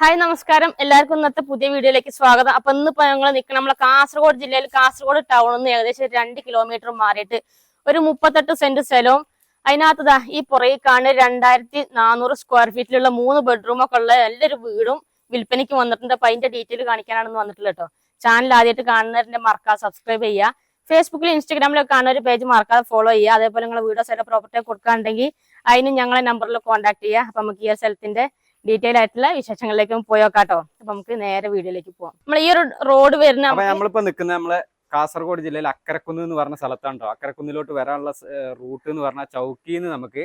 Hi നമസ്കാരം. എല്ലാവർക്കും ഇന്നത്തെ പുതിയ വീഡിയോയിലേക്ക് സ്വാഗതം. അപ്പൊ ഇന്ന് ഇപ്പൊ ഞങ്ങൾ നിൽക്കണം നമ്മളെ കാസർഗോഡ് ജില്ലയിൽ കാസർഗോഡ് ടൗണിൽ നിന്ന് ഏകദേശം രണ്ട് കിലോമീറ്റർ മാറിയിട്ട് ഒരു മുപ്പത്തെട്ട് സെന്റ് സ്ഥലവും അതിനകത്ത് ഈ പുറകെ കാണുന്ന രണ്ടായിരത്തി നാനൂറ് സ്ക്വയർ ഫീറ്റിലുള്ള മൂന്ന് ബെഡ്റൂം ഒക്കെ ഉള്ള നല്ലൊരു വീടും വിൽപ്പനയ്ക്ക് വന്നിട്ടുണ്ട്. അപ്പൊ അതിന്റെ ഡീറ്റെയിൽ കാണിക്കാനാണെന്ന് വന്നിട്ടുള്ളത് കേട്ടോ ചാനൽ ആദ്യമായിട്ട് കാണുന്നവരുടെ മറക്കാതെ സബ്സ്ക്രൈബ് ചെയ്യുക. ഫേസ്ബുക്കിലും ഇൻസ്റ്റാഗ്രാമിലൊക്കെ കാണുന്ന ഒരു പേജ് മറക്കാതെ ഫോളോ ചെയ്യുക. അതേപോലെ നിങ്ങൾ വീടോ സ്ഥലം പ്രോപ്പർട്ടി കൊടുക്കാണ്ടെങ്കിൽ അതിന് ഞങ്ങളെ നമ്പറിൽ കോൺടാക്ട് ചെയ്യുക. അപ്പൊ നമുക്ക് ഈ സ്ഥലത്തിന്റെ ഡീറ്റെയിൽ ആയിട്ടുള്ള വിശേഷങ്ങളിലേക്കും പോയോക്കാട്ടോ. അപ്പൊ നമുക്ക് നേരെ വീഡിയോയിലേക്ക് പോവാം. നമ്മൾ ഈ ഒരു റോഡ് വരുന്ന നമ്മളിപ്പോ നിൽക്കുന്ന നമ്മളെ കാസർഗോഡ് ജില്ലയിൽ അക്കരക്കുന്ന് എന്ന് പറഞ്ഞ സ്ഥലത്താണ്? കേട്ടോ അക്കരക്കുന്നിലോട്ട് വരാനുള്ള റൂട്ട് എന്ന് പറഞ്ഞാൽ ചൗക്കിന്ന് നമുക്ക്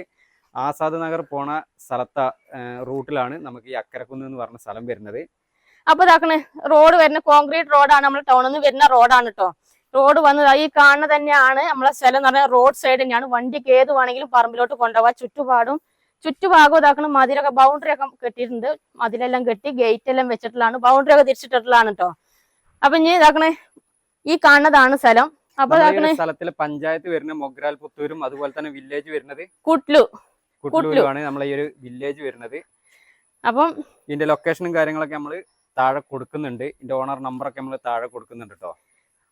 ആസാദ് നഗർ പോണ സ്ഥലത്ത റൂട്ടിലാണ് നമുക്ക് ഈ അക്കരക്കുന്ന് എന്ന് പറഞ്ഞ സ്ഥലം വരുന്നത്. അപ്പൊ ഇതാക്കണേ റോഡ് വരുന്ന കോൺക്രീറ്റ് റോഡാണ് നമ്മൾ ടൗണിൽ നിന്ന് വരുന്ന റോഡാണ് കേട്ടോ റോഡ് വന്നത് ഈ കാണുന്ന തന്നെയാണ് നമ്മളെ സ്ഥലം എന്ന് പറഞ്ഞാൽ റോഡ് സൈഡ് തന്നെയാണ് വണ്ടിക്ക് ഏത് വേണമെങ്കിലും പറമ്പിലോട്ട് കൊണ്ടുപോകാം ചുറ്റുപാടും ചുറ്റുഭാഗം ഇതാക്കണം മതിലൊക്കെ ബൗണ്ടറി ഒക്കെ കെട്ടിയിട്ടുണ്ട്. മതിലെല്ലാം കെട്ടി ഗേറ്റ് എല്ലാം വെച്ചിട്ടുള്ളതാണ്. ബൗണ്ടറി ഒക്കെ തിരിച്ചിട്ടുള്ളതാണ് കേട്ടോ അപ്പൊ ഇനി ഇതാക്കണേ ഈ കാണുന്നതാണ് സ്ഥലം. അപ്പൊ ഇതാക്കണേ സ്ഥലത്തിലെ പഞ്ചായത്ത് വരുന്ന മൊഗ്രാൽ പുത്തൂരും അതുപോലെ തന്നെ വില്ലേജ് വരുന്നത് കുട്ലു ആണ് നമ്മളെ ഈ ഒരു വില്ലേജ് വരുന്നത്. അപ്പം ഇതിന്റെ ലൊക്കേഷനും കാര്യങ്ങളൊക്കെ നമ്മൾ താഴെ കൊടുക്കുന്നുണ്ട്. ഇതിന്റെ ഓണർ നമ്പറൊക്കെ നമ്മൾ താഴെ കൊടുക്കുന്നുണ്ട് കേട്ടോ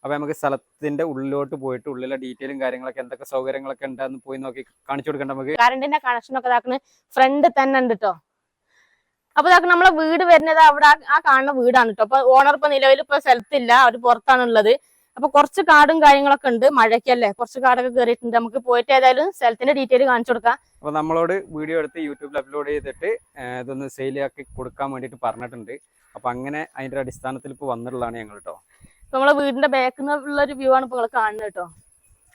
അപ്പൊ നമുക്ക് സ്ഥലത്തിന്റെ ഉള്ളിലോട്ട് പോയിട്ട് ഉള്ളിലെ ഡീറ്റെയിലും കാര്യങ്ങളൊക്കെ എന്തൊക്കെ സൗകര്യങ്ങളൊക്കെ ഉണ്ടെന്ന് പോയി നോക്കി കാണിച്ചു കൊടുക്കണ്ട നമുക്ക്. കറണ്ടിന്റെ കണക്ഷൻ ഒക്കെ ഇതാക്കണ. ഫ്രണ്ട് തന്നെ ഉണ്ട് കേട്ടോ അപ്പൊ ഇതാക്കണ നമ്മളെ വീട് വരുന്നത് അവിടെ ആ- കാണുന്ന വീടാണ് കേട്ടോ അപ്പൊ ഓണർ ഇപ്പൊ നിലവിൽ ഇപ്പൊ സ്ഥലത്തില്ല അവർ പുറത്താണുള്ളത് അപ്പൊ കുറച്ച് കാടും കാര്യങ്ങളൊക്കെ ഉണ്ട് മഴയ്ക്കല്ലേ. കുറച്ച് കാടൊക്കെ കയറിയിട്ടുണ്ട് നമുക്ക് പോയിട്ട് ഏതായാലും സ്ഥലത്തിന്റെ ഡീറ്റെയിൽ കാണിച്ചു കൊടുക്കാം. അപ്പൊ നമ്മളോട് വീഡിയോ എടുത്ത് യൂട്യൂബിൽ അപ്ലോഡ് ചെയ്തിട്ട് ഇതൊന്ന് സെയിൽ ആക്കി കൊടുക്കാൻ വേണ്ടിയിട്ട് പറഞ്ഞിട്ടുണ്ട്. അപ്പൊ അങ്ങനെ അതിന്റെ അടിസ്ഥാനത്തിൽ ഇപ്പൊ വന്നിട്ടുള്ളതാണ് ഞങ്ങൾ കേട്ടോ നമ്മളെ വീടിന്റെ ബാക്കിൽ നിന്നുള്ള ഒരു വ്യൂ ആണ് ഇപ്പൊ നിങ്ങൾ കാണുന്നത് കേട്ടോ.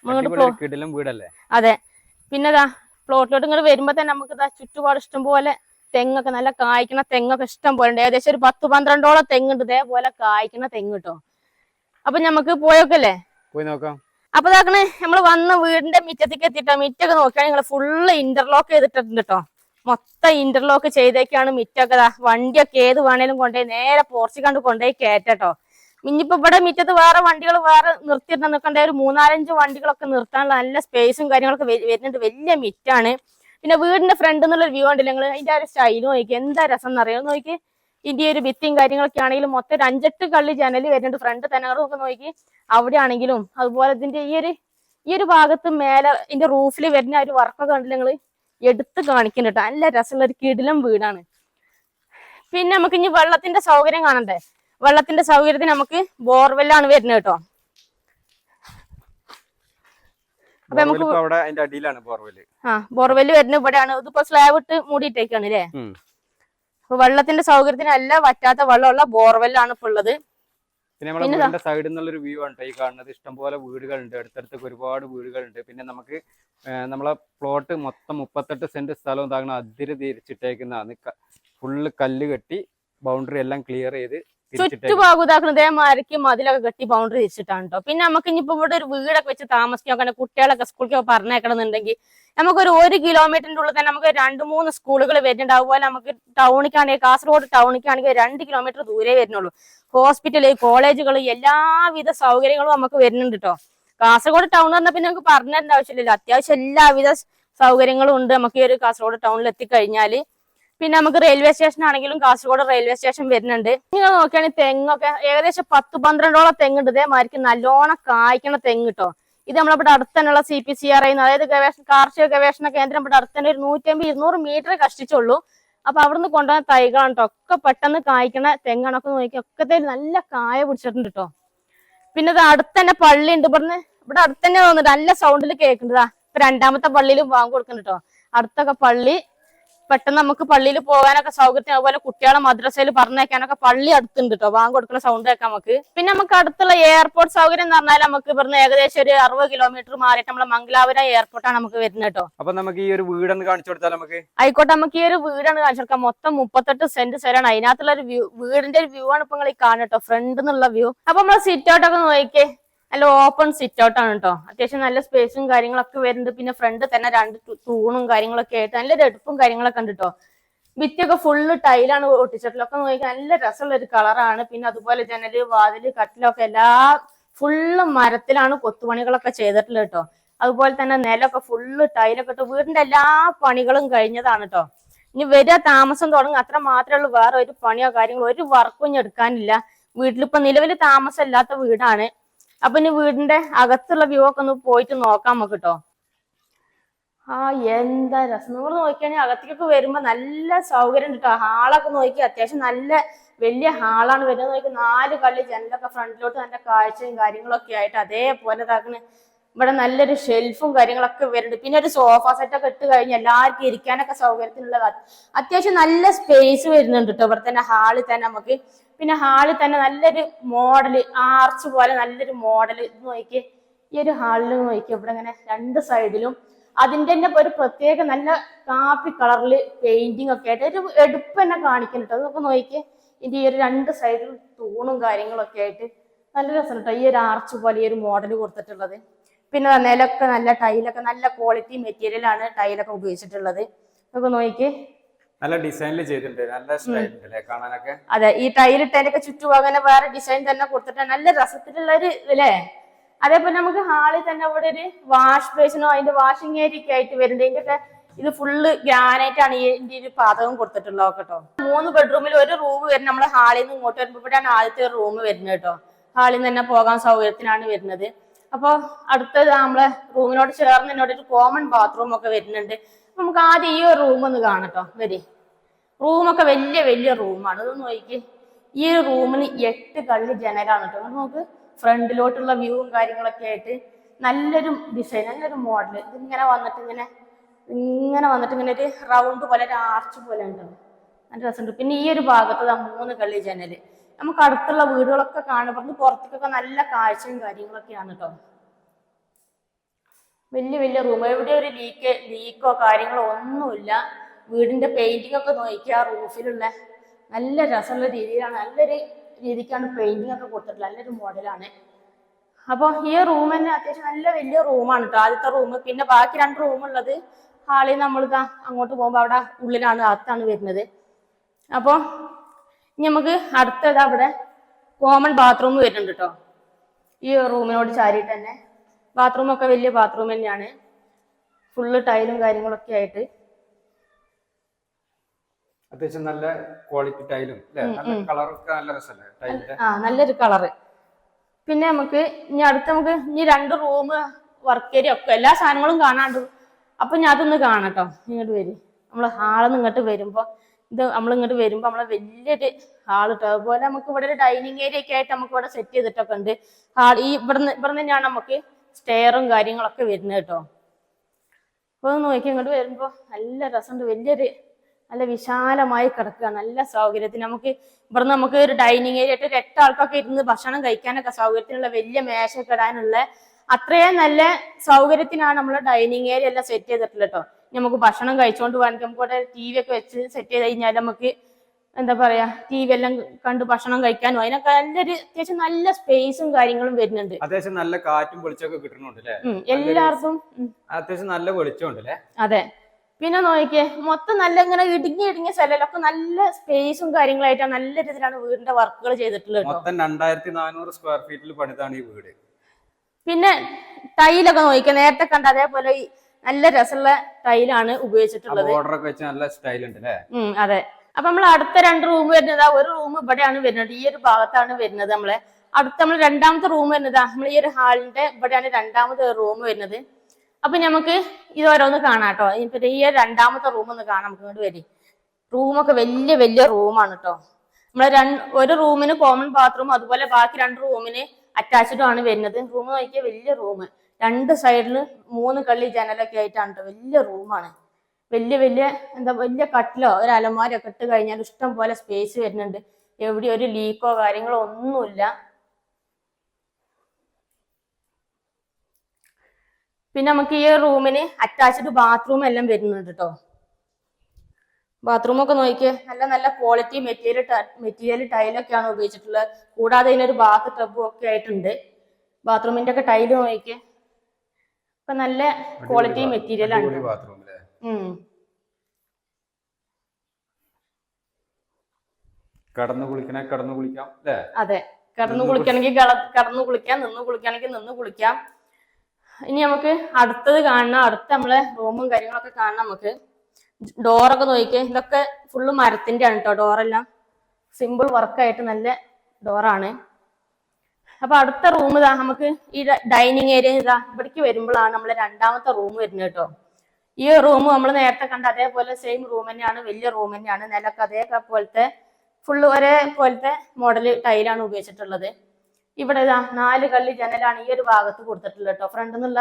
നമ്മളിങ്ങോട്ട് വീടല്ലേ? അതെ. പിന്നെ ഇതാ പ്ലോട്ടിലോട്ട് ഇങ്ങോട്ട് വരുമ്പോ തന്നെ നമുക്ക് ഇതാ ചുറ്റുപാട് ഇഷ്ടം പോലെ തെങ്ങൊക്കെ നല്ല കായ്ക്കണ തെങ്ങൊക്കെ ഇഷ്ടം പോലെ ഉണ്ട്. ഏകദേശം ഒരു പത്ത് പന്ത്രണ്ടോളം തെങ്ങുണ്ട്. ഇതേപോലെ കായ്ക്കണ തെങ്ങ് കേട്ടോ. അപ്പൊ നമുക്ക് പോയോക്കല്ലേ? പോയി നോക്കാം. അപ്പൊ ഇതാക്കണേ നമ്മൾ വന്ന വീടിന്റെ മിറ്റത്തേക്ക് എത്തിട്ടോ മിറ്റൊക്കെ നോക്കിയാൽ നിങ്ങൾ ഫുള്ള് ഇന്റർലോക്ക് ചെയ്തിട്ടുണ്ട് കേട്ടോ. മൊത്തം ഇന്റർലോക്ക് ചെയ്തേക്കാണ് മിറ്റൊക്കെ വണ്ടിയൊക്കെ ഏത് വേണേലും കൊണ്ടുപോയി നേരെ പോർച്ച് കണ്ട് കൊണ്ടുപോയി കയറ്റട്ടോ ഇനിയിപ്പോ ഇവിടെ മിറ്റത്ത് വേറെ വണ്ടികൾ വേറെ നിർത്തിയിട്ടുണ്ട്. നിൽക്കേണ്ട ഒരു മൂന്നാലഞ്ച് വണ്ടികളൊക്കെ നിർത്താനുള്ള നല്ല സ്പേസും കാര്യങ്ങളൊക്കെ വരുന്നുണ്ട്. വലിയ മിറ്റാണ്. പിന്നെ വീടിന്റെ ഫ്രണ്ട് എന്നുള്ള വ്യൂ ഉണ്ടല്ലോ നിങ്ങൾ അതിന്റെ ആ ഒരു സ്റ്റൈൽ നോക്കി എന്താ രസം എന്നറിയാം നോക്കി ഇതിന്റെ ഒരു ഭിത്തിയും കാര്യങ്ങളൊക്കെ ആണെങ്കിലും മൊത്തം ഒരു അഞ്ചെട്ട് കള്ളി ജനൽ വരുന്നുണ്ട് ഫ്രണ്ട് തന്നെ. ഒക്കെ നോക്കി അവിടെ ആണെങ്കിലും അതുപോലെ ഇതിന്റെ ഈ ഒരു ഈ ഒരു ഭാഗത്ത് മേലെ ഇതിന്റെ റൂഫിൽ വരുന്ന ഒരു വർക്കൊക്കെ കണ്ടില്ല നിങ്ങൾ എടുത്ത് കാണിക്കുന്നുണ്ട് നല്ല രസമുള്ള ഒരു കിടിലം വീടാണ്. പിന്നെ നമുക്ക് ഇനി വെള്ളത്തിന്റെ സൗകര്യം കാണണ്ടേ? വെള്ളത്തിന്റെ സൗകര്യത്തിന് നമുക്ക് ബോർവെല്ലാണ് വരുന്നത് കേട്ടോ. അപ്പൊ നമുക്ക് ബോർവെൽ. ആ ബോർവെൽ വരുന്നത് ഇവിടെയാണ്. ഇതിപ്പോ സ്ലാബ് ഇട്ട് മൂടിയിട്ടേക്കാണ് അല്ലേ. അപ്പൊ വെള്ളത്തിന്റെ സൗകര്യത്തിന് അല്ല വറ്റാത്ത വെള്ളമുള്ള ബോർവെല്ലാണ് ഇപ്പൊ ഉള്ളത്. പിന്നെ. വീടിന്റെ സൈഡിൽ നിന്നുള്ളൊരു വ്യൂ ആണ് ഈ കാണുന്നത്. ഇഷ്ടംപോലെ വീടുകളുണ്ട്. അടുത്തടുത്തൊക്കെ ഒരുപാട് വീടുകളുണ്ട്. പിന്നെ നമുക്ക് നമ്മളെ പ്ലോട്ട് മൊത്തം മുപ്പത്തെട്ട് സെന്റ് സ്ഥലം ഇതാകണം അതിര് തിരിച്ചിട്ടേക്കുന്നതാണ്. ഫുള്ള് കല്ല് കെട്ടി ബൗണ്ടറി എല്ലാം ക്ലിയർ ചെയ്ത് തിരിച്ചിട്ടേക്കുന്നത് ഇതേമാരിക്ക് മതിലൊക്കെ കെട്ടി ബൗണ്ടറി വെച്ചിട്ടാണ് കേട്ടോ പിന്നെ നമുക്ക് ഇനിയിപ്പോ ഇവിടെ ഒരു വീടൊക്കെ വെച്ച് താമസിക്കാൻ കുട്ടികളൊക്കെ സ്കൂളിലേക്ക് പറഞ്ഞേക്കണമെന്നുണ്ടെങ്കിൽ നമുക്കൊരു ഒരു കിലോമീറ്ററിന്റെ ഉള്ളിൽ തന്നെ നമുക്ക് രണ്ട് മൂന്ന് സ്കൂളുകൾ വരുന്നുണ്ട്. അതുപോലെ നമുക്ക് ടൗണിക്കാണെങ്കിൽ കാസർഗോഡ് ടൗണിക്കാണെങ്കിൽ രണ്ട് കിലോമീറ്റർ ദൂരെ വരുന്നുള്ളൂ. ഹോസ്പിറ്റൽ കോളേജുകൾ എല്ലാവിധ സൗകര്യങ്ങളും നമുക്ക് വരുന്നുണ്ട് കേട്ടോ കാസർഗോഡ് ടൗൺ പറഞ്ഞാൽ പിന്നെ നമുക്ക് പറഞ്ഞു തരേണ്ട ആവശ്യമില്ലല്ലോ. അത്യാവശ്യം എല്ലാവിധ സൗകര്യങ്ങളും ഉണ്ട്. നമുക്ക് ഈ ഒരു കാസർഗോഡ് ടൗണിൽ എത്തിക്കഴിഞ്ഞാൽ പിന്നെ നമുക്ക് റെയിൽവേ സ്റ്റേഷൻ ആണെങ്കിലും കാസർഗോഡ് റെയിൽവേ സ്റ്റേഷൻ വരുന്നുണ്ട്. നിങ്ങൾ നോക്കുകയാണെങ്കിൽ തെങ്ങൊക്കെ ഏകദേശം പത്ത് പന്ത്രണ്ടോളം തെങ്ങുണ്ട്. ഇതേമാതിരിക്ക് നല്ലോണം കായ്ക്കണ തെങ്ങ് കിട്ടോ ഇത് നമ്മളിവിടെ അടുത്ത് തന്നെയുള്ള C P C R I അതായത് ഗവേഷണ കാർഷിക ഗവേഷണ കേന്ദ്രം ഇവിടെ അടുത്ത് തന്നെ ഒരു നൂറ്റമ്പത് ഇരുന്നൂറ് മീറ്റർ കഷ്ടിച്ചുള്ളൂ. അപ്പൊ അവിടുന്ന് കൊണ്ടുവന്ന തൈകളാണ് കേട്ടോ ഒക്കെ പെട്ടെന്ന് കായ്ക്കണ തെങ്ങാണൊക്കെ നോക്കി ഒക്കെ നല്ല കായ പിടിച്ചിട്ടുണ്ട് കേട്ടോ പിന്നെ ഇത് അടുത്ത് തന്നെ പള്ളി ഉണ്ട് ഇവിടുന്ന് ഇവിടെ അടുത്ത് തന്നെ തോന്നുന്നുണ്ട് നല്ല സൗണ്ടിൽ കേൾക്കുന്നതാ ഇപ്പൊ രണ്ടാമത്തെ പള്ളിയിലും വാങ്ങി കൊടുക്കുന്നുണ്ട് കേട്ടോ അടുത്തൊക്കെ പള്ളി പെട്ടെന്ന് നമുക്ക് പള്ളിയിൽ പോകാനൊക്കെ സൗകര്യത്തിന് അതുപോലെ കുട്ടികളെ മദ്രസയിൽ പറഞ്ഞേക്കാനൊക്കെ പള്ളി അടുത്തുണ്ട് കേട്ടോ വാങ്ങി കൊടുക്കുന്ന സൗണ്ട് കേൾക്കാം നമുക്ക്. പിന്നെ നമുക്ക് അടുത്തുള്ള എയർപോർട്ട് സൗകര്യം എന്ന് പറഞ്ഞാൽ നമുക്ക് ഇവിടുന്ന് ഏകദേശം ഒരു അറുപത് കിലോമീറ്റർ മാറിയിട്ട് നമ്മളെ മംഗലാപുരം എയർപോർട്ടാണ് നമുക്ക് വരുന്നത് കേട്ടോ അപ്പൊ നമുക്ക് ഈ ഒരു വീടൊന്ന് കാണിച്ചു കൊടുത്താൽ നമുക്ക്? ആയിക്കോട്ടെ നമുക്ക് ഈ ഒരു വീടാണ് കാണിച്ചു കൊടുക്കാം. മൊത്തം മുപ്പത്തെട്ട് സെന്റ് സ്ഥലമാണ്. അതിനകത്തുള്ള ഒരു വ്യൂ വീടിന്റെ ഒരു വ്യൂ ആണ് ഇപ്പൊ നിങ്ങൾ ഈ കേട്ടോ ഫ്രണ്ട് എന്നുള്ള വ്യൂ അപ്പൊ നമ്മളെ സിറ്റ് ഔട്ടൊക്കെ നോക്കിക്കേ. നോക്കിയേ നല്ല ഓപ്പൺ സിറ്റ് ഔട്ട് ആണ് കേട്ടോ അത്യാവശ്യം നല്ല സ്പേസും കാര്യങ്ങളൊക്കെ വരുന്നുണ്ട്. പിന്നെ ഫ്രണ്ട് തന്നെ രണ്ട് തൂണും കാര്യങ്ങളൊക്കെ ആയിട്ട് നല്ലൊരു എടുപ്പും കാര്യങ്ങളൊക്കെ ഉണ്ട് കേട്ടോ ഭിത്തിയൊക്കെ ഫുള്ള് ടൈലാണ് ഒട്ടിച്ചിട്ടുള്ളത് ഒക്കെ നോക്കി നല്ല രസമുള്ള ഒരു കളറാണ് പിന്നെ അതുപോലെ ജനൽ വാതിൽ കട്ടിലൊക്കെ എല്ലാ ഫുള്ള് മരത്തിലാണ് കൊത്തുപണികളൊക്കെ ചെയ്തിട്ടുള്ളത് കേട്ടോ അതുപോലെ തന്നെ നിലമൊക്കെ ഫുള്ള് ടൈലൊക്കെ ഇട്ട് വീടിന്റെ എല്ലാ പണികളും കഴിഞ്ഞതാണ് കേട്ടോ ഇനി വരിക താമസം തുടങ്ങും അത്ര മാത്രമേ ഉള്ളൂ. വേറെ ഒരു പണിയോ കാര്യങ്ങളോ ഒരു വർക്കും ഇനി എടുക്കാനില്ല. വീട്ടിലിപ്പോ നിലവിൽ താമസം ഇല്ലാത്ത വീടാണ്. അപ്പൊ ഇനി വീടിന്റെ അകത്തുള്ള വ്യൂ ഒക്കെ ഒന്ന് പോയിട്ട് നോക്കാം നമുക്ക് കേട്ടോ ആ എന്താ രസം. നമ്മൾ നോക്കിയാണെങ്കിൽ അകത്തേക്കൊക്കെ വരുമ്പോ നല്ല സൗകര്യം കേട്ടോ ഹാളൊക്കെ നോക്കി അത്യാവശ്യം നല്ല വലിയ ഹാളാണ് വരുന്നത്. നോക്കി നാല് കള്ളി ജനലൊക്കെ ഫ്രണ്ടിലോട്ട് നല്ല കാഴ്ചയും കാര്യങ്ങളൊക്കെ ആയിട്ട് അതേപോലെ ഇതാക്കണ്. ഇവിടെ നല്ലൊരു ഷെൽഫും കാര്യങ്ങളൊക്കെ വരുന്നുണ്ട്. പിന്നെ ഒരു സോഫ സെറ്റ് ഒക്കെ ഇട്ട് കഴിഞ്ഞ് എല്ലാവർക്കും ഇരിക്കാനൊക്കെ സൗകര്യത്തിനുള്ള അത്യാവശ്യം നല്ല സ്പേസ് വരുന്നുണ്ട് കേട്ടോ ഇവിടെ തന്നെ ഹാളിൽ തന്നെ നമുക്ക് പിന്നെ ഹാളിൽ തന്നെ നല്ലൊരു മോഡൽ ആർച്ച് പോലെ നല്ലൊരു മോഡൽ ഇത് നോക്കി ഈ ഒരു ഹാളിൽ നോക്കി ഇവിടെ ഇങ്ങനെ രണ്ട് സൈഡിലും അതിന്റെ തന്നെ ഒരു പ്രത്യേക നല്ല കാപ്പി കളറിൽ പെയിന്റിംഗ് ഒക്കെ ആയിട്ട് ഒരു എടുപ്പ് തന്നെ കാണിക്കുന്നുണ്ട് അതൊക്കെ നോക്കി ഇതിന്റെ ഈ ഒരു രണ്ട് സൈഡിലും തൂണും കാര്യങ്ങളൊക്കെ ആയിട്ട് നല്ല രസം കേട്ടോ ഈ ഒരു ആർച്ച് പോലെ ഈ ഒരു മോഡൽ കൊടുത്തിട്ടുള്ളത്. പിന്നെ നിലൊക്കെ നല്ല ടൈലൊക്കെ നല്ല ക്വാളിറ്റി മെറ്റീരിയൽ ആണ് ടൈലൊക്കെ ഉപയോഗിച്ചിട്ടുള്ളത്. ഇതൊക്കെ നോക്കി നല്ല ഡിസൈനിൽ ചെയ്തിട്ടുണ്ട്. നല്ല കാണാനൊക്കെ? അതെ ഈ ടൈലിട്ടതിനൊക്കെ ചുറ്റും അങ്ങനെ വേറെ ഡിസൈൻ തന്നെ കൊടുത്തിട്ട് നല്ല രസത്തിലുള്ള ഒരു ഇല്ലേ അതേപോലെ നമുക്ക് ഹാളിൽ തന്നെ അവിടെ ഒരു വാഷ് ബേസിനോ അതിന്റെ വാഷിംഗ് ഏരിയ ഒക്കെ ആയിട്ട് വരുന്നത് ഇതിന്റെ ഒക്കെ ഇത് ഫുള്ള് ഗ്രാനൈറ്റ് ആണ് ഇതിന്റെ ഒരു പാതകം കൊടുത്തിട്ടുള്ളത്. കേട്ടോ മൂന്ന് ബെഡ്റൂമിൽ ഒരു റൂം വരുന്നത്. നമ്മൾ ഹാളിൽ നിന്ന് ഇങ്ങോട്ട് വരുമ്പോൾ ഇവിടെയാണ് ആദ്യത്തെ ഒരു റൂം വരുന്നത് കേട്ടോ ഹാളിൽ നിന്ന് തന്നെ പോകാൻ സൗകര്യത്തിനാണ് വരുന്നത്. അപ്പോൾ അടുത്തത് നമ്മളെ റൂമിനോട് ചേർന്ന് എന്നോട് ഒരു കോമൺ ബാത്റൂം ഒക്കെ വരുന്നുണ്ട്. നമുക്ക് ആദ്യം ഈ ഒരു റൂം ഒന്ന് കാണട്ടോ വരി. റൂമൊക്കെ വലിയ വലിയ റൂമാണ് ഇതൊന്ന് നോക്കി ഈ ഒരു റൂമിന് എട്ട് കള്ളി ജനലാണ് കേട്ടോ നോക്ക് ഫ്രണ്ടിലോട്ടുള്ള വ്യൂവും കാര്യങ്ങളൊക്കെ ആയിട്ട് നല്ലൊരു ഡിസൈൻ നല്ലൊരു മോഡൽ ഇതിങ്ങനെ വന്നിട്ട് ഇങ്ങനെ ഇങ്ങനെ വന്നിട്ട് ഇങ്ങനെ ഒരു റൗണ്ട് പോലെ ഒരു ആർച്ച് പോലെ ഉണ്ടാവും നല്ല രസമുണ്ട്. പിന്നെ ഈ ഒരു ഭാഗത്ത് മൂന്ന് കള്ളി ജനൽ. നമുക്ക് അടുത്തുള്ള വീടുകളൊക്കെ കാണുമ്പോൾ പുറത്തേക്കൊക്കെ നല്ല കാഴ്ചയും കാര്യങ്ങളൊക്കെയാണ് കേട്ടോ വലിയ വലിയ റൂം എവിടെ ഒരു ലീക്ക് ലീക്കോ കാര്യങ്ങളോ ഒന്നുമില്ല. വീടിന്റെ പെയിന്റിംഗ് ഒക്കെ നോക്കിയ ആ റൂഫിലുള്ള നല്ല രസമുള്ള രീതിയിലാണ് നല്ലൊരു രീതിക്കാണ് പെയിന്റിംഗ് ഒക്കെ കൊടുത്തിട്ടുള്ളത്. നല്ലൊരു മോഡലാണ് അപ്പോൾ ഈ റൂം തന്നെ അത്യാവശ്യം നല്ല വലിയ റൂമാണ് കേട്ടോ ആദ്യത്തെ റൂം പിന്നെ ബാക്കി രണ്ട് റൂം ഉള്ളത് ഹാളിൽ നമ്മൾ ഇതാ അങ്ങോട്ട് പോകുമ്പോൾ അവിടെ ഉള്ളിലാണ് അകത്താണ് വരുന്നത്. അപ്പോൾ നമുക്ക് അടുത്തത് അവിടെ കോമൺ ബാത്റൂം വരുന്നുണ്ട് കേട്ടോ ഈ റൂമിനോട് ചാരിയിട്ട് തന്നെ. ബാത്റൂം ഒക്കെ വലിയ ബാത്റൂം തന്നെയാണ്. ഫുള്ള് ടൈലും കാര്യങ്ങളൊക്കെ ആയിട്ട്. അത്യാവശ്യം നല്ല ക്വാളിറ്റി ടൈലും കളറൊക്കെ നല്ല രസമല്ലേ ടൈലിന്റെ ആ നല്ലൊരു കളറ് പിന്നെ നമുക്ക് ഇനി അടുത്ത് നമുക്ക് ഇനി രണ്ട് റൂം വർക്ക് ഏരിയ ഒക്കെ എല്ലാ സാധനങ്ങളും കാണാണ്ട് അപ്പൊ ഞാൻ അതൊന്ന് കാണട്ടോ ഇങ്ങോട്ട് വരും. നമ്മൾ ഹാളിൽ ഇങ്ങോട്ട് വരുമ്പോ ഇത് നമ്മൾ ഇങ്ങോട്ട് വരുമ്പോ നമ്മളെ വലിയൊരു ഹാൾ ഇട്ടോ അതുപോലെ നമുക്ക് ഇവിടെ ഒരു ഡൈനിങ് ഏരിയ ഒക്കെ ആയിട്ട് നമുക്ക് ഇവിടെ സെറ്റ് ചെയ്തിട്ടൊക്കെ ഉണ്ട്. ഹാൾ ഈ ഇവിടെ ഇവിടെ തന്നെയാണ് നമുക്ക് സ്റ്റെയറും കാര്യങ്ങളൊക്കെ വരുന്നത് കേട്ടോ. അപ്പൊ ഒന്ന് നോക്കി ഇങ്ങോട്ട് വരുമ്പോൾ നല്ല രസമുണ്ട്. വലിയൊരു നല്ല വിശാലമായി കിടക്കുക. നല്ല സൗകര്യത്തിന് നമുക്ക് ഇവിടെ നമുക്ക് ഒരു ഡൈനിങ് ഏരിയ ആയിട്ട് എട്ട് ആൾക്കൊക്കെ ഇരുന്ന് ഭക്ഷണം കഴിക്കാനൊക്കെ സൗകര്യത്തിനുള്ള വലിയ മേശയൊക്കെ ഇടാനുള്ള അത്രയും നല്ല സൗകര്യത്തിനാണ് നമ്മൾ ഡൈനിങ് ഏരിയ എല്ലാം സെറ്റ് ചെയ്തിട്ടുള്ളത് കേട്ടോ. നമുക്ക് ഭക്ഷണം കഴിച്ചുകൊണ്ട് പോകാൻ നമുക്ക് ഇവിടെ ടി വി ഒക്കെ വെച്ച് സെറ്റ് ചെയ്ത് കഴിഞ്ഞാൽ നമുക്ക് എന്താ പറയാ ടി വി എല്ലാം കണ്ട് ഭക്ഷണം കഴിക്കാനും അതിനൊക്കെ നല്ലൊരു അത്യാവശ്യം നല്ല സ്പേസും കാര്യങ്ങളും വരുന്നുണ്ട്. അത്യാവശ്യം നല്ല കാറ്റും വെളിച്ചമൊക്കെ കിട്ടുന്നുണ്ട് അല്ലേ എല്ലാവർക്കും അത്യാവശ്യം നല്ല വെളിച്ചമുണ്ട് അല്ലേ അതെ. പിന്നെ നോക്കിയേ മൊത്തം നല്ല ഇങ്ങനെ ഇടുങ്ങി ഇടുങ്ങിയ സ്ഥലമൊക്കെ നല്ല സ്പേസും കാര്യങ്ങളായിട്ടാണ് നല്ല രീതിയിലാണ് വീടിന്റെ വർക്കുകൾ ചെയ്തിട്ടുള്ളത് മൊത്തം രണ്ടായിരത്തി നാനൂറ് സ്ക്വയർ ഫീറ്റിൽ പണിതാണ് ഈ വീട്. പിന്നെ ടൈലൊക്കെ നോക്കിയാൽ നേരത്തെ കണ്ട അതേപോലെ നല്ല രസമുള്ള ടൈലാണ് ഉപയോഗിച്ചിട്ടുള്ളത്. ബോർഡർ ഒക്കെ വെച്ച് നല്ല സ്റ്റൈൽ ഉണ്ട് അല്ലേ അതെ. അപ്പൊ നമ്മൾ അടുത്ത രണ്ട് റൂം വരുന്നത് ഒരു റൂം ഇവിടെയാണ് വരുന്നത്. ഈ ഒരു ഭാഗത്താണ് വരുന്നത് നമ്മളെ. അടുത്ത നമ്മൾ രണ്ടാമത്തെ റൂം വരുന്നത് നമ്മൾ ഈ ഒരു ഹാളിന്റെ ഇവിടെയാണ് രണ്ടാമത്തെ റൂം വരുന്നത്. അപ്പൊ നമുക്ക് ഇത് ഓരോന്ന് കാണാം കേട്ടോ. ഇപ്പൊ ഈ രണ്ടാമത്തെ റൂം ഒന്ന് കാണാം നമുക്ക് ഇങ്ങോട്ട് വരി. റൂമൊക്കെ വലിയ വലിയ റൂമാണ് കേട്ടോ. നമ്മളെ രണ്ട് ഒരു റൂമിന് കോമൺ ബാത്റൂം അതുപോലെ ബാക്കി രണ്ട് റൂമിന് അറ്റാച്ച്ഡും ആണ് വരുന്നത്. റൂം നോക്കിയാൽ വലിയ റൂം രണ്ട് സൈഡിൽ മൂന്ന് കള്ളി ജനലൊക്കെ ആയിട്ടാണ് കേട്ടോ. വലിയ റൂമാണ് വലിയ വലിയ എന്താ വലിയ കട്ടിലോ ഒരു അലമാരൊക്കെ ഇട്ട് കഴിഞ്ഞാൽ ഇഷ്ടം പോലെ സ്പേസ് വരുന്നുണ്ട്. എവിടെ ഒരു ലീക്കോ കാര്യങ്ങളോ ഒന്നുമില്ല. പിന്നെ നമുക്ക് ഈ റൂമിന് അറ്റാച്ച്ഡ് ബാത്റൂം എല്ലാം വരുന്നുണ്ട് കേട്ടോ ബാത്റൂമൊക്കെ നോക്കിയേ നല്ല നല്ല ക്വാളിറ്റി മെറ്റീരിയൽ മെറ്റീരിയൽ ടൈലൊക്കെയാണ് ഉപയോഗിച്ചിട്ടുള്ളത്. കൂടാതെ ഇതിനൊരു ബാത്ത് ടബും ഒക്കെ ആയിട്ടുണ്ട്. ബാത്റൂമിന്റെ ഒക്കെ ടൈൽ നോക്കിയേ ഇപ്പൊ നല്ല ക്വാളിറ്റി മെറ്റീരിയൽ ആണ്. കടന്നു കുളിക്കണേ കടന്നു കുളിക്കാം അല്ലേ? അതെ. കടന്നു കുളിക്കണമെങ്കിൽ കടന്നു കിടന്നു കുളിക്കാം നിന്ന് കുളിക്കണമെങ്കിൽ നിന്ന് കുളിക്കാം. ഇനി നമുക്ക് അടുത്തത് കാണണം. അടുത്ത നമ്മളെ റൂമും കാര്യങ്ങളൊക്കെ കാണണം നമുക്ക്. ഡോറൊക്കെ നോക്കിക്കേ. ഇതൊക്കെ ഫുള്ള് മരത്തിന്റെ ആണ് കേട്ടോ ഡോറെല്ലാം സിമ്പിൾ വർക്കായിട്ട് നല്ല ഡോറാണ്. അപ്പൊ അടുത്ത റൂം ഇതാ നമുക്ക് ഈ ഡൈനിങ് ഏരിയ ഇതാ ഇവിടേക്ക് വരുമ്പോഴാണ് നമ്മളെ രണ്ടാമത്തെ റൂം വരുന്നത് കേട്ടോ ഈ റൂം നമ്മൾ നേരത്തെ കണ്ട അതേപോലെ സെയിം റൂം തന്നെയാണ് വലിയ റൂം തന്നെയാണ്. നിലയ്ക്ക് അതേ പോലത്തെ ഫുള്ള് ഒരേ പോലത്തെ മോഡൽ ടൈലാണ് ഉപയോഗിച്ചിട്ടുള്ളത്. ഇവിടെ ഇതാ നാല് കള്ളി ജനലാണ് ഈ ഒരു ഭാഗത്ത് കൊടുത്തിട്ടുള്ളത് കേട്ടോ ഫ്രണ്ടിൽ നിന്നുള്ള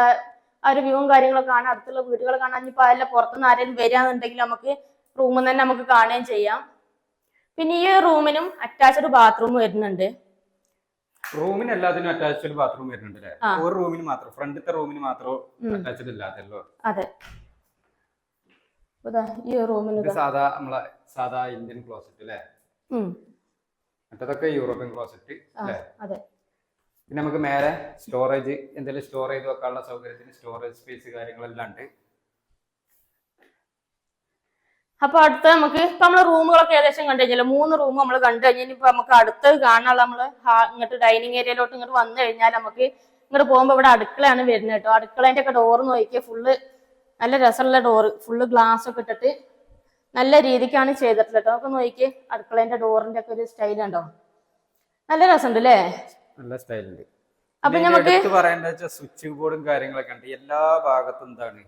ആ ഒരു വ്യൂവും കാര്യങ്ങളൊക്കെ കാണാൻ അടുത്തുള്ള വീടുകൾ കാണാൻ ഇനിയിപ്പോൾ അതല്ല പുറത്തുനിന്ന് ആരെങ്കിലും വരികയാണെന്നുണ്ടെങ്കിൽ നമുക്ക് റൂമിൽ തന്നെ നമുക്ക് കാണുകയും ചെയ്യാം. പിന്നെ ഈ റൂമിനും അറ്റാച്ച്ഡ് ബാത്റൂം വരുന്നുണ്ട്. റൂമിന് എല്ലാത്തിനും അറ്റാച്ച്ഡ് ബാത്റൂം വരുന്നുണ്ട്. ഒരു റൂമിന് മാത്രം ഫ്രണ്ടിലത്തെ റൂമിന് മാത്രം. അറ്റാച്ച്ഡ് ഇല്ലാത്തല്ലോ അതെ. ഈ റൂമിന് സാധാ നമ്മളെ സാധാ ഇന്ത്യൻ ക്ലോസറ്റ് അല്ലേ മറ്റതൊക്കെ യൂറോപ്യൻ ക്ലോസറ്റ് അതെ. പിന്നെ നമുക്ക് മേലെ സ്റ്റോറേജ് എന്തെങ്കിലും സ്റ്റോർ ചെയ്ത് വെക്കാനുള്ള സൗകര്യത്തിന് സ്റ്റോറേജ് സ്പേസ് കാര്യങ്ങളെല്ലാം ഉണ്ട്. അപ്പൊ അടുത്ത നമുക്ക് ഇപ്പൊ നമ്മൾ റൂമുകളൊക്കെ ഏകദേശം കണ്ടു കഴിഞ്ഞാൽ മൂന്ന് റൂം നമ്മൾ കണ്ടു കഴിഞ്ഞാൽ ഇപ്പൊ നമുക്ക് അടുത്ത് കാണാനുള്ള നമ്മൾ ഇങ്ങോട്ട് ഡൈനിങ് ഏരിയയിലോട്ട് ഇങ്ങോട്ട് വന്നു കഴിഞ്ഞാൽ നമുക്ക് ഇങ്ങോട്ട് പോകുമ്പോ ഇവിടെ അടുക്കളയാണ് വരുന്നത് കേട്ടോ. അടുക്കളേന്റെ ഒക്കെ ഡോർ നോക്കിയാൽ ഫുള്ള് നല്ല രസമുള്ള ഡോറ് ഫുള്ള് ഗ്ലാസ് ഒക്കെ ഇട്ടിട്ട് നല്ല രീതിക്കാണ് ചെയ്തിട്ടുള്ളത് കേട്ടോ നമുക്ക് നോക്കി അടുക്കളേന്റെ ഡോറിന്റെ ഒക്കെ ഒരു സ്റ്റൈൽ ഉണ്ടോ നല്ല രസമുണ്ട് അല്ലേ നല്ല സ്റ്റൈലുണ്ട് അപ്പൊ നമുക്ക് സ്വിച്ച് ബോർഡും കാര്യങ്ങളൊക്കെ ഉണ്ട്. എല്ലാ ഭാഗത്തും എന്താണ്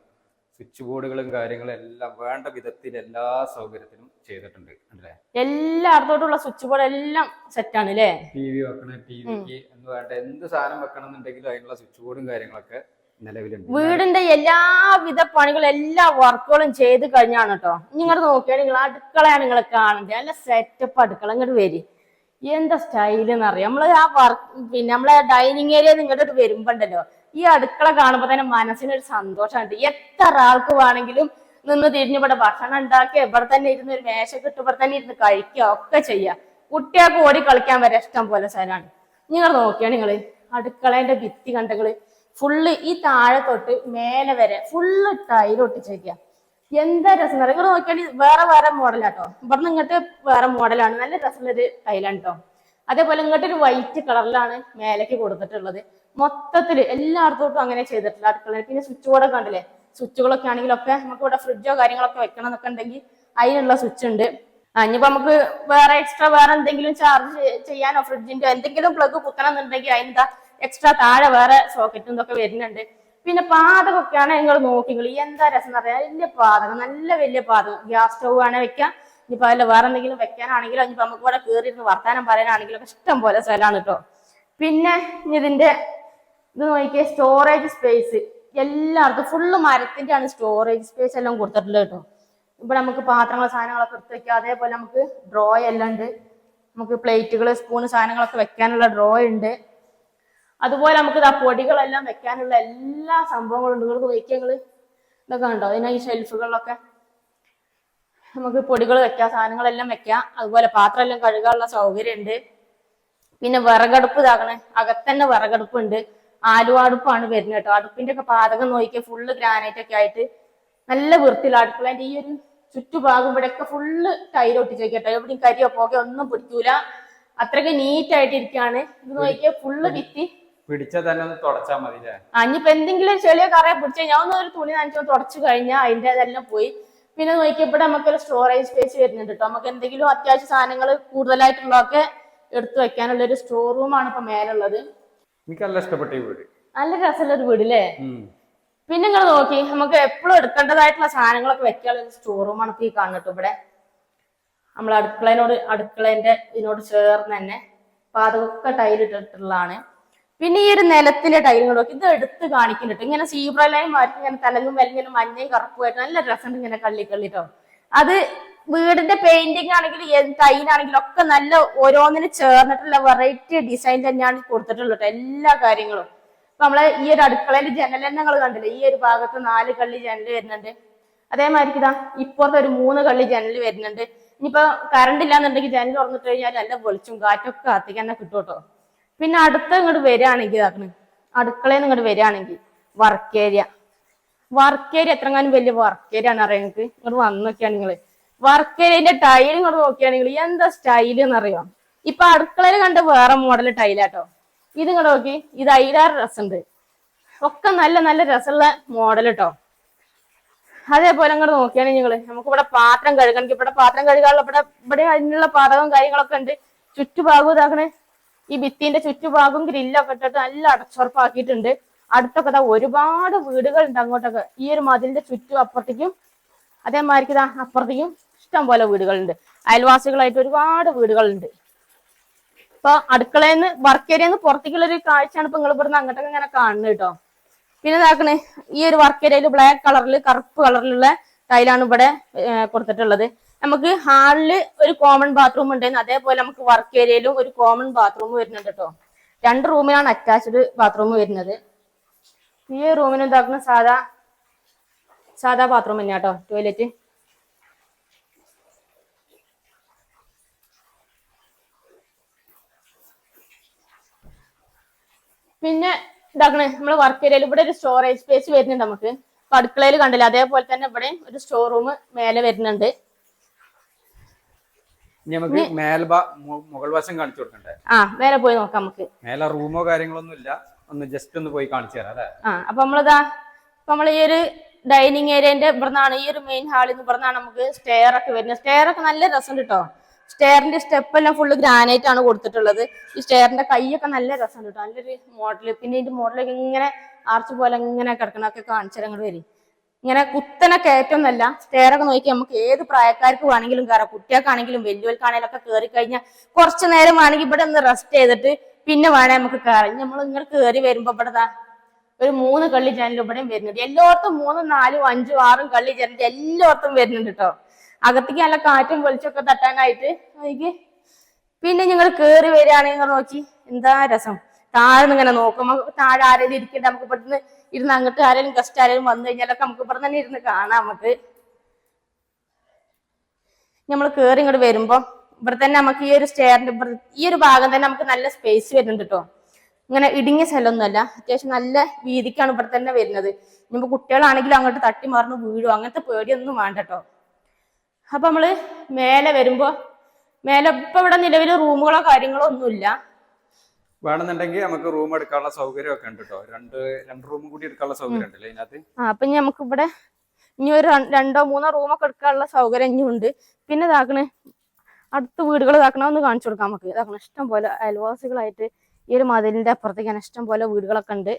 സ്വിച്ച് ബോർഡുകളും കാര്യങ്ങളും എല്ലാം വേണ്ട വിധത്തിൽ എല്ലാ സൗകര്യത്തിനും ചെയ്തിട്ടുണ്ട്. അല്ലേ? എല്ലായിടത്തോട്ടുള്ള സ്വിച്ച് ബോർഡ് എല്ലാം സെറ്റ് ആണ് അല്ലേ ടി വി വെക്കണ ടി വിക്ക് എന്ന് വേണ്ട എന്ത് സാധനം വെക്കണം എന്നുണ്ടെങ്കിലും അതിനുള്ള സ്വിച്ച് ബോർഡും കാര്യങ്ങളൊക്കെ നിലവിലുണ്ട്. വീടിന്റെ എല്ലാവിധ പണികളും എല്ലാ വർക്കുകളും ചെയ്ത് കഴിഞ്ഞാണ് കേട്ടോ നിങ്ങൾ നോക്കിയാൽ നിങ്ങൾ അടുക്കളയാണ് നിങ്ങൾ കാണേണ്ടത് നല്ല സെറ്റപ്പ് അടുക്കള ഇങ്ങോട്ട് വരി. എന്താ സ്റ്റൈൽ എന്നറിയാം നമ്മൾ ആ വർക്ക് പിന്നെ നമ്മളെ ഡൈനിങ് ഏരിയ ഇങ്ങോട്ട് വരുമ്പോണ്ടല്ലോ. ഈ അടുക്കള കാണുമ്പോ തന്നെ മനസ്സിനൊരു സന്തോഷമുണ്ട് എത്ര ആൾക്ക് വേണമെങ്കിലും നിന്ന് തിരിഞ്ഞ് ഇവിടെ ഭക്ഷണം ഉണ്ടാക്കി ഇവിടെ തന്നെ ഇരുന്ന് ഒരു മേശ കിട്ടും ഇവിടെ തന്നെ ഇരുന്ന് കഴിക്കുക ഒക്കെ ചെയ്യാം. കുട്ടികൾക്ക് ഓടി കളിക്കാൻ വരെ ഇഷ്ടം പോലെ സ്ഥലമാണ്. നിങ്ങൾ നോക്കിയാ നിങ്ങൾ അടുക്കളേന്റെ ഭിത്തി കണ്ടങ്ങൾ ഫുള്ള് ഈ താഴെ തൊട്ട് മേലെ വരെ ഫുള്ള് ടൈൽ ഒട്ടിച്ചേക്കുക എന്താ രസം എന്ന് നോക്കിയാൽ വേറെ വേറെ മോഡലാട്ടോ ഇവിടെ ഇങ്ങോട്ട് വേറെ മോഡലാണ് നല്ല രസമുള്ളൊരു ടൈലാണ് കേട്ടോ അതേപോലെ ഇങ്ങോട്ട് ഒരു വൈറ്റ് കളറിലാണ് മേലേക്ക് കൊടുത്തിട്ടുള്ളത്. മൊത്തത്തിൽ എല്ലായിടത്തോട്ടും അങ്ങനെ ചെയ്തിട്ടുള്ള അടുക്കള പിന്നെ സ്വിച്ച് ബോർഡൊക്കെ ഉണ്ടല്ലേ സ്വിച്ചുകളൊക്കെ ആണെങ്കിലൊക്കെ നമുക്ക് ഇവിടെ ഫ്രിഡ്ജോ കാര്യങ്ങളൊക്കെ വെക്കണം എന്നൊക്കെ ഉണ്ടെങ്കിൽ അതിനുള്ള സ്വിച്ച് ഉണ്ട്. ഇനിയിപ്പോ നമുക്ക് വേറെ എക്സ്ട്രാ വേറെ എന്തെങ്കിലും ചാർജ് ചെയ്യാനോ ഫ്രിഡ്ജിന്റെ എന്തെങ്കിലും പ്ലഗ് കുത്തണം എന്നുണ്ടെങ്കിൽ അതിന്റെ എക്സ്ട്രാ താഴെ വേറെ സോക്കറ്റും ഇതൊക്കെ വരുന്നുണ്ട്. പിന്നെ പാതകമൊക്കെയാണ് നിങ്ങൾ നോക്കി എന്താ രസം എന്ന് പറയാ വലിയ പാതകം നല്ല വലിയ പാതകം ഗ്യാസ് സ്റ്റൗ വേണേ വെക്കാം. ഇനിയിപ്പോ അതിൽ വേറെ എന്തെങ്കിലും വെക്കാനാണെങ്കിലോ ഇനിയിപ്പോ നമുക്ക് ഇവിടെ കയറിയിരുന്ന് വർത്താനം പറയാനാണെങ്കിലും ഇഷ്ടം പോലെ സ്ഥലമാണ് കേട്ടോ. പിന്നെ ഇതിന്റെ ഇത് നോക്കിയ സ്റ്റോറേജ് സ്പേസ് എല്ലായിടത്തും ഫുള്ള് മരത്തിന്റെ ആണ് സ്റ്റോറേജ് സ്പേസ് എല്ലാം കൊടുത്തിട്ടുള്ളത് കേട്ടോ. ഇവിടെ നമുക്ക് പാത്രങ്ങൾ സാധനങ്ങളൊക്കെ എടുത്ത് വെക്കാം. അതേപോലെ നമുക്ക് ഡ്രോ എല്ലാം ഉണ്ട്. നമുക്ക് പ്ലേറ്റുകൾ സ്പൂണ് സാധനങ്ങളൊക്കെ വെക്കാനുള്ള ഡ്രോ ഉണ്ട്. അതുപോലെ നമുക്ക് ഇതാ പൊടികളെല്ലാം വെക്കാനുള്ള എല്ലാ സംഭവങ്ങളും ഉണ്ട്. നിങ്ങൾക്ക് വയ്ക്കുക ഇതൊക്കെ ഉണ്ടോ അതിനാ ഈ ഷെൽഫുകളിലൊക്കെ നമുക്ക് പൊടികൾ വെക്കാം സാധനങ്ങളെല്ലാം വെക്കാം. അതുപോലെ പാത്രം എല്ലാം കഴുകാനുള്ള സൗകര്യം ഉണ്ട് പിന്നെ വിറകടുപ്പ് ഇതാക്കണേ. അകത്തന്നെ വിറകടുപ്പ് ഉണ്ട് ആലുവടുപ്പാണ് വരുന്നത് കേട്ടോ. അടുപ്പിന്റെ ഒക്കെ പാതകം നോക്കിയാൽ ഫുള്ള് ഗ്രാനൈറ്റ് ഒക്കെ ആയിട്ട് നല്ല വൃത്തിയില്ല അടുക്കളേന്റെ ഈ ഒരു ചുറ്റുഭാഗം ഇവിടെയൊക്കെ ഫുള്ള് ടൈൽ ഒട്ടിച്ച് കേട്ടോ. എവിടെയും കരിയോ പോകെ ഒന്നും പിടിക്കൂല. അത്രയ്ക്ക് നീറ്റ് ആയിട്ട് ഇരിക്കുകയാണ് ഇത് നോക്കിയാൽ ഫുള്ള് ഭിത്തി. പിടിച്ചാൽ തന്നെ ഒന്ന് തുടച്ചാൽ മതി അല്ലേ ആ ഇനിയിപ്പോ എന്തെങ്കിലും ചെളിയോ കറയോ പിടിച്ചു ഞാൻ ഒന്ന് ഒരു തുണി നനച്ചോ തുടച്ചു കഴിഞ്ഞാൽ അതിന്റെ അതെല്ലാം പോയി. പിന്നെ നോക്കിയപ്പോൾ നമുക്കൊരു സ്റ്റോറേജ് സ്പേസ് വരുന്നുണ്ട് കേട്ടോ നമുക്ക് എന്തെങ്കിലും അത്യാവശ്യ സാധനങ്ങൾ കൂടുതലായിട്ടുള്ളതൊക്കെ എടുത്തു വെക്കാനുള്ള ഒരു സ്റ്റോർ റൂം ആണ് ഇപ്പൊ മേലുള്ളത്. എനിക്ക് നല്ല ഇഷ്ടപ്പെട്ട ഈ വീട്. നല്ല രസമുള്ള ഒരു വീട് അല്ലേ പിന്നെ നിങ്ങൾ നോക്കി നമുക്ക് എപ്പോഴും എടുക്കേണ്ടതായിട്ടുള്ള സാധനങ്ങളൊക്കെ വെക്കാനുള്ള ഒരു സ്റ്റോർ റൂമാണ് ആണ് ഈ കാണുന്നത് ഇവിടെ. നമ്മൾ അടുക്കളേനോട് അടുക്കളേന്റെ ഇതിനോട് ചേർന്ന് തന്നെ പാതകമൊക്കെ ടൈലിട്ടിട്ടുള്ളതാണ്. പിന്നെ ഈ ഒരു നിലത്തിന്റെ ടൈലുകളൊക്കെ ഇത് എടുത്ത് കാണിക്കുന്നുണ്ട് ഇങ്ങനെ സീബ്ര ലൈൻ മാറ്റി ഇങ്ങനെ തലങ്ങും വലിങ്ങനെ മഞ്ഞയും കറുപ്പുമായിട്ട് നല്ല രസമുണ്ട് ഇങ്ങനെ കള്ളി കള്ളിട്ടോ അത് വീടിന്റെ പെയിന്റിംഗ് ആണെങ്കിലും ടൈലാണെങ്കിലും ഒക്കെ നല്ല ഓരോന്നിന് ചേർന്നിട്ടുള്ള വെറൈറ്റി ഡിസൈൻ തന്നെയാണ് കൊടുത്തിട്ടുള്ളത് ട്ടോ എല്ലാ കാര്യങ്ങളും. ഇപ്പൊ നമ്മളെ ഈ ഒരു അടുക്കളയിൽ ജനൽ തന്നെ കണ്ടില്ലേ? ഈ ഒരു ഭാഗത്ത് നാല് കള്ളി ജനൽ വരുന്നുണ്ട്. അതേമാതിരി ഇതാ ഇപ്പുറത്ത് ഒരു മൂന്ന് കള്ളി ജനൽ വരുന്നുണ്ട്. ഇനിയിപ്പോ കറണ്ട് ഇല്ലാന്നുണ്ടെങ്കിൽ ജനൽ തുറന്നിട്ട് കഴിഞ്ഞാൽ നല്ല വെളിച്ചും കാറ്റൊക്കെ കത്തിക്കാൻ കിട്ടും കേട്ടോ പിന്നെ അടുത്ത ഇങ്ങോട്ട് വരികയാണെങ്കിൽ ഇതാക്കണ്. അടുക്കളയിൽ ഇങ്ങോട്ട് വരികയാണെങ്കിൽ വർക്ക് ഏരിയ വർക്ക് ഏരിയ എത്രങ്ങാനും വലിയ വർക്ക് ഏരിയ ആണ് അറിയാം നിങ്ങൾക്ക് ഇങ്ങോട്ട് വന്നു നോക്കിയാണ് നിങ്ങൾ. വർക്ക് ഏരിയന്റെ ടൈൽ ഇങ്ങോട്ട് നോക്കിയാണെങ്കിൽ എന്താ സ്റ്റൈൽ എന്നറിയാം? ഇപ്പൊ അടുക്കളയിൽ കണ്ട വേറെ മോഡൽ ടൈലാട്ടോ ഇത് ഇങ്ങോട്ട് നോക്കി. ഇത് അയിലാറ് രസമുണ്ട് ഒക്കെ നല്ല നല്ല രസമുള്ള മോഡൽ കേട്ടോ അതേപോലെ അങ്ങോട്ട് നോക്കിയാണ് നിങ്ങൾ. നമുക്ക് ഇവിടെ പാത്രം കഴുകണെങ്കിൽ ഇവിടെ പാത്രം കഴുകാനുള്ള ഇവിടെ ഇവിടെ അതിനുള്ള പാതകവും കാര്യങ്ങളൊക്കെ ഉണ്ട് ചുറ്റുഭാഗവും ഇതാക്കണേ. ഈ ഭിത്തിന്റെ ചുറ്റുഭാഗം ഗ്രില്ലൊക്കെ ഇട്ടിട്ട് നല്ല അടച്ചുറപ്പാക്കിയിട്ടുണ്ട്. അടുത്തൊക്കെ ഇതാ ഒരുപാട് വീടുകളുണ്ട് അങ്ങോട്ടൊക്കെ. ഈ ഒരു മതിലിന്റെ ചുറ്റും അപ്പുറത്തേക്കും അതേമാതിരിക്ക് ഇതാ അപ്പുറത്തേക്കും ഇഷ്ടം പോലെ വീടുകളുണ്ട്. അയൽവാസികളായിട്ട് ഒരുപാട് വീടുകളുണ്ട്. ഇപ്പൊ അടുക്കളയിൽ നിന്ന് വർക്ക് ഏരിയന്ന് പുറത്തേക്കുള്ള ഒരു കാഴ്ചയാണ് ഇപ്പൊ നിങ്ങൾ ഇവിടുന്ന് അങ്ങോട്ടൊക്കെ ഇങ്ങനെ കാണുന്നത് കേട്ടോ. പിന്നെ ഇതാക്കണേ ഈ ഒരു വർക്ക് ഏരിയയിൽ ബ്ലാക്ക് കളറിൽ കറുപ്പ് കളറിലുള്ള ടൈലാണ് ഇവിടെ കൊടുത്തിട്ടുള്ളത്. നമുക്ക് ഹാളിൽ ഒരു കോമൺ ബാത്റൂം ഉണ്ടായിരുന്നു അതേപോലെ നമുക്ക് വർക്ക് ഏരിയയിലും ഒരു കോമൺ ബാത്റൂം വരുന്നുണ്ട് കേട്ടോ. രണ്ട് റൂമിലാണ് അറ്റാച്ച്ഡ് ബാത്റൂം വരുന്നത്. ഈ റൂമിന് ഇതാക്കുന്ന സാധാ സാധാ ബാത്റൂം തന്നെയാ കേട്ടോ ടോയ്ലറ്റ് പിന്നെ ഇതാക്കണേ നമ്മൾ വർക്ക് ഏരിയയിൽ ഇവിടെ ഒരു സ്റ്റോറേജ് സ്പേസ് വരുന്നുണ്ട് നമുക്ക്. അടുക്കളയിൽ കണ്ടില്ല? അതേപോലെ തന്നെ ഇവിടെ ഒരു സ്റ്റോർ റൂം മേലെ വരുന്നുണ്ട്. നമുക്ക് മേൽഭാ മുകൾ വശം കാണിച്ചു കൊടുക്കണ്ടേ? ആ മേലെ പോയി നോക്കാം നമുക്ക്. മേലെ റൂമോ കാര്യങ്ങളൊന്നും ഇല്ല. ഒന്ന് ജസ്റ്റ് ഒന്ന് പോയി കാണിച്ചു തരാം അല്ലേ? ആ അപ്പൊ നമ്മളിതാ നമ്മൾ ഈ ഒരു ഡൈനിങ് ഏരിയന്റെ ഇവിടുന്നാണ് ഈ ഒരു മെയിൻ ഹാളിൽ നിന്ന് ഇവിടുന്നാണ് നമുക്ക് സ്റ്റെയർ ഒക്കെ വരുന്നത്. സ്റ്റെയർ ഒക്കെ നല്ല രസം കേട്ടോ സ്റ്റെയറിന്റെ സ്റ്റെപ്പ് എല്ലാം ഫുള്ള് ഗ്രാനൈറ്റ് ആണ് കൊടുത്തിട്ടുള്ളത്. ഈ സ്റ്റെയറിന്റെ കൈയൊക്കെ നല്ല രസം കേട്ടോ നല്ലൊരു മോഡൽ പിന്നെ ഇതിന്റെ മോഡലൊക്കെ ഇങ്ങനെ ആർച്ച് പോലെ ഇങ്ങനെ കിടക്കണൊക്കെ കാണിച്ചു അങ്ങോട്ട് വരും. ഇങ്ങനെ കുത്തനെ കയറ്റൊന്നല്ല. സ്റ്റെയർ ഒക്കെ നോക്കി നമുക്ക് ഏത് പ്രായക്കാർക്ക് വേണമെങ്കിലും കയറാം കുട്ടികൾക്കാണെങ്കിലും വലിയവർക്കാണെങ്കിലും ഒക്കെ കയറി കഴിഞ്ഞാൽ കുറച്ചു നേരം വേണമെങ്കിൽ ഇവിടെ ഒന്ന് റെസ്റ്റ് ചെയ്തിട്ട് പിന്നെ വേണേ നമുക്ക് കയറാം നമ്മൾ ഇങ്ങനെ കയറി വരുമ്പോ ഇവിടെ ഒരു മൂന്ന് കള്ളി ജനൽ ഇവിടെയും വരുന്നുണ്ട്. എല്ലായിടത്തും മൂന്നും നാലും അഞ്ചും ആറും കള്ളി ജനൽ എല്ലായിടത്തും വരുന്നുണ്ട് കേട്ടോ അകത്തേക്ക് നല്ല കാറ്റും വെളിച്ചൊക്കെ തട്ടാനായിട്ട് എനിക്ക് പിന്നെ നിങ്ങൾ കേറി വരികയാണെങ്കിൽ നോക്കി. എന്താ രസം? താഴെ ഇങ്ങനെ നോക്കുമ്പോ താഴെ ആരെങ്കിലും ഇരിക്കണ്ട നമുക്ക് ഇവിടുന്ന് ഇരുന്ന് അങ്ങോട്ട് ആരെങ്കിലും ഗസ്റ്റ് ആരെങ്കിലും വന്നു കഴിഞ്ഞാലൊക്കെ നമുക്ക് ഇവിടെ തന്നെ ഇരുന്ന് കാണാം നമുക്ക്. നമ്മൾ കേറി ഇങ്ങോട്ട് വരുമ്പോ ഇവിടെ തന്നെ നമുക്ക് ഈ ഒരു സ്റ്റെയറിന്റെ ഈ ഒരു ഭാഗം തന്നെ നമുക്ക് നല്ല സ്പേസ് വരുന്നുണ്ട് കേട്ടോ ഇങ്ങനെ ഇടുങ്ങിയ സ്ഥലമൊന്നുമല്ല അത്യാവശ്യം നല്ല വീതിക്കാണ് ഇവിടെ തന്നെ വരുന്നത്. ഇനിയിപ്പോ കുട്ടികളാണെങ്കിലും അങ്ങോട്ട് തട്ടി മറിഞ്ഞ് വീഴും അങ്ങനത്തെ പേടിയൊന്നും വേണ്ട കേട്ടോ അപ്പൊ നമ്മൾ മേലെ വരുമ്പോ മേലെ ഇപ്പൊ ഇവിടെ നിലവിൽ റൂമുകളോ കാര്യങ്ങളോ ഒന്നുമില്ല. വേണമെന്നുണ്ടെങ്കിൽ നമുക്ക് റൂം എടുക്കാനുള്ള സൗകര്യം ഒക്കെ ഉണ്ട് കേട്ടോ രണ്ട് രണ്ട് റൂം കൂടി എടുക്കാനുള്ള സൗകര്യം ഉണ്ടല്ലേ ഇതിനകത്ത്? അപ്പൊ ഇനി നമുക്ക് ഇവിടെ ഇനി ഒരു രണ്ടോ മൂന്നോ റൂമൊക്കെ എടുക്കാനുള്ള സൗകര്യം ഇനി ഉണ്ട്. പിന്നെ ഇതാക്കണേ അടുത്ത വീടുകൾ ഇതാക്കണ ഒന്ന് കാണിച്ചു കൊടുക്കാം നമുക്ക്. ഇതാക്കണം ഇഷ്ടം പോലെ അയൽവാസികളായിട്ട് ഈ ഒരു മതിലിന്റെ അപ്പുറത്തേക്കാണ് ഇഷ്ടം പോലെ വീടുകളൊക്കെ ഉണ്ട്.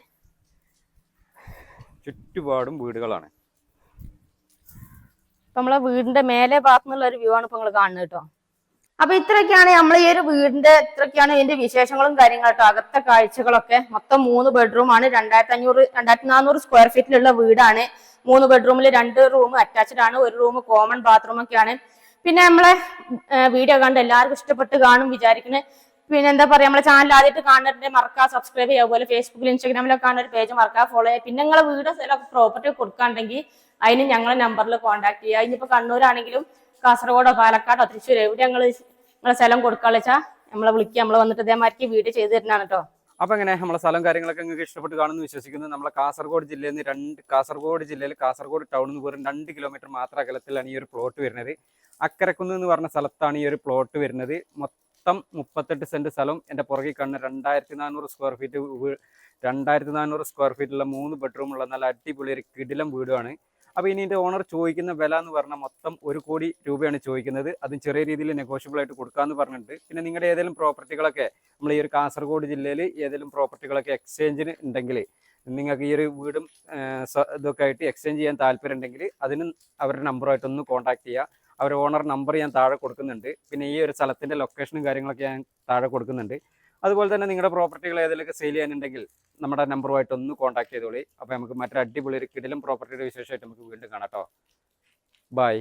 ചുറ്റുപാടും വീടുകളാണ്. നമ്മളെ വീടിന്റെ മേലെ ഭാഗത്തുനിന്നുള്ള ഒരു വ്യൂ ആണ് ഇപ്പൊ നിങ്ങൾ കാണുന്നത് കേട്ടോ അപ്പൊ ഇത്രയൊക്കെയാണ് നമ്മൾ ഈ ഒരു വീടിന്റെ ഇത്രയൊക്കെയാണ് ഇതിന്റെ വിശേഷങ്ങളും കാര്യങ്ങളും അകത്തെ കാഴ്ചകളൊക്കെ. മൊത്തം മൂന്ന് ബെഡ്റൂം ആണ്. രണ്ടായിരത്തി അഞ്ഞൂറ് രണ്ടായിരത്തി നാനൂറ് സ്ക്വയർ ഫീറ്റിലുള്ള വീടാണ്. മൂന്ന് ബെഡ്റൂമിൽ രണ്ട് റൂം അറ്റാച്ച്ഡ് ആണ്. ഒരു റൂം കോമൺ ബാത്റൂം ഒക്കെയാണ്. പിന്നെ നമ്മളെ വീഡിയോ കണ്ട് എല്ലാവർക്കും ഇഷ്ടപ്പെട്ട് കാണും വിചാരിക്കുന്നത് പിന്നെ എന്താ പറയാ നമ്മളെ ചാനൽ ആദ്യമായിട്ട് കാണുന്നതിന്റെ മറക്കുക സബ്സ്ക്രൈബ് ചെയ്യുക. അതുപോലെ ഫേസ്ബുക്കിൽ ഇൻസ്റ്റാഗ്രാമിലൊക്കെ കാണുന്ന ഒരു പേജ് മറക്കുക ഫോളോ ചെയ്യുക. പിന്നെ നിങ്ങളെ വീട് സ്ഥലമൊക്കെ പ്രോപ്പർട്ടി കൊടുക്കാണ്ടെങ്കിൽ അതിന് ഞങ്ങളെ നമ്പറിൽ കോൺടാക്ട് ചെയ്യുക. ഇനിയിപ്പോൾ കണ്ണൂരാണെങ്കിലും കാസർഗോഡോ പാലക്കാടോ തൃശ്ശൂർ എവിടെ ഞങ്ങൾ നിങ്ങളെ സ്ഥലം കൊടുക്കാന്ന് നമ്മളെ വിളിക്കുക നമ്മൾ വന്നിട്ട് ഇതേമാതിരി വീഡിയോ ചെയ്ത് തരുന്നതാണ് കേട്ടോ അപ്പൊ എങ്ങനെ നമ്മളെ സ്ഥലം കാര്യങ്ങളൊക്കെ നിങ്ങൾക്ക് ഇഷ്ടപ്പെട്ട് കാണുമെന്ന് വിശ്വസിക്കുന്നു. നമ്മളെ കാസർഗോഡ് ജില്ലയിൽ നിന്ന് രണ്ട് കാസർഗോഡ് ജില്ലയിൽ കാസർഗോഡ് ടൗൺ നിന്ന് വെറും രണ്ട് കിലോമീറ്റർ മാത്രം അകലത്തിലാണ് ഈ ഒരു പ്ലോട്ട് വരുന്നത്. അക്കരക്കുന്ന് എന്ന് പറഞ്ഞ സ്ഥലത്താണ് ഈ ഒരു പ്ലോട്ട് വരുന്നത്. മൊത്തം മുപ്പത്തെട്ട് സെന്റ് സ്ഥലം. എന്റെ പുറകിൽ കാണുന്ന രണ്ടായിരത്തി നാനൂറ് സ്ക്വയർ ഫീറ്റ് രണ്ടായിരത്തി നാനൂറ് സ്ക്വയർ ഫീറ്റുള്ള മൂന്ന് ബെഡ്റൂമുള്ള നല്ല അടിപൊളി ഒരു കിടിലം വീടുമാണ് അപ്പോൾ ഇനി ഇതിന്റെ ഓണർ ചോദിക്കുന്ന വില എന്ന് പറഞ്ഞാൽ മൊത്തം ഒരു കോടി രൂപയാണ് ചോദിക്കുന്നത്. അതും ചെറിയ രീതിയിൽ നെഗോഷ്യബിൾ ആയിട്ട് കൊടുക്കാമെന്ന് പറഞ്ഞിട്ടുണ്ട്. പിന്നെ നിങ്ങളുടെ ഏതെങ്കിലും പ്രോപ്പർട്ടികളൊക്കെ നമ്മൾ ഈ ഒരു കാസർഗോഡ് ജില്ലയിൽ ഏതെങ്കിലും പ്രോപ്പർട്ടികളൊക്കെ എക്സ്ചേഞ്ചിന് ഉണ്ടെങ്കിൽ നിങ്ങൾക്ക് ഈ ഒരു വീടും ഇതൊക്കെ ആയിട്ട് എക്സ്ചേഞ്ച് ചെയ്യാൻ താല്പര്യം ഉണ്ടെങ്കിൽ അതിന് അവരുടെ നമ്പറുമായിട്ടൊന്ന് കോൺടാക്ട് ചെയ്യുക. അവർ ഓണർ നമ്പർ ഞാൻ താഴെ കൊടുക്കുന്നുണ്ട്. പിന്നെ ഈ ഒരു സ്ഥലത്തിന്റെ ലൊക്കേഷനും കാര്യങ്ങളൊക്കെ ഞാൻ താഴെ കൊടുക്കുന്നുണ്ട്. അതുപോലെ തന്നെ നിങ്ങളുടെ പ്രോപ്പർട്ടികൾ ഏതെങ്കിലുമൊക്കെ സെയിൽ ചെയ്യാനുണ്ടെങ്കിൽ നമ്മുടെ നമ്പറുമായിട്ട് ഒന്ന് കോൺടാക്ട് ചെയ്തോളി. അപ്പോൾ നമുക്ക് മറ്റൊരു അടിപൊളി ഒരു കിടിലം പ്രോപ്പർട്ടിയുടെ വിശേഷമായിട്ട് നമുക്ക് വീണ്ടും കാണാം കേട്ടോ ബൈ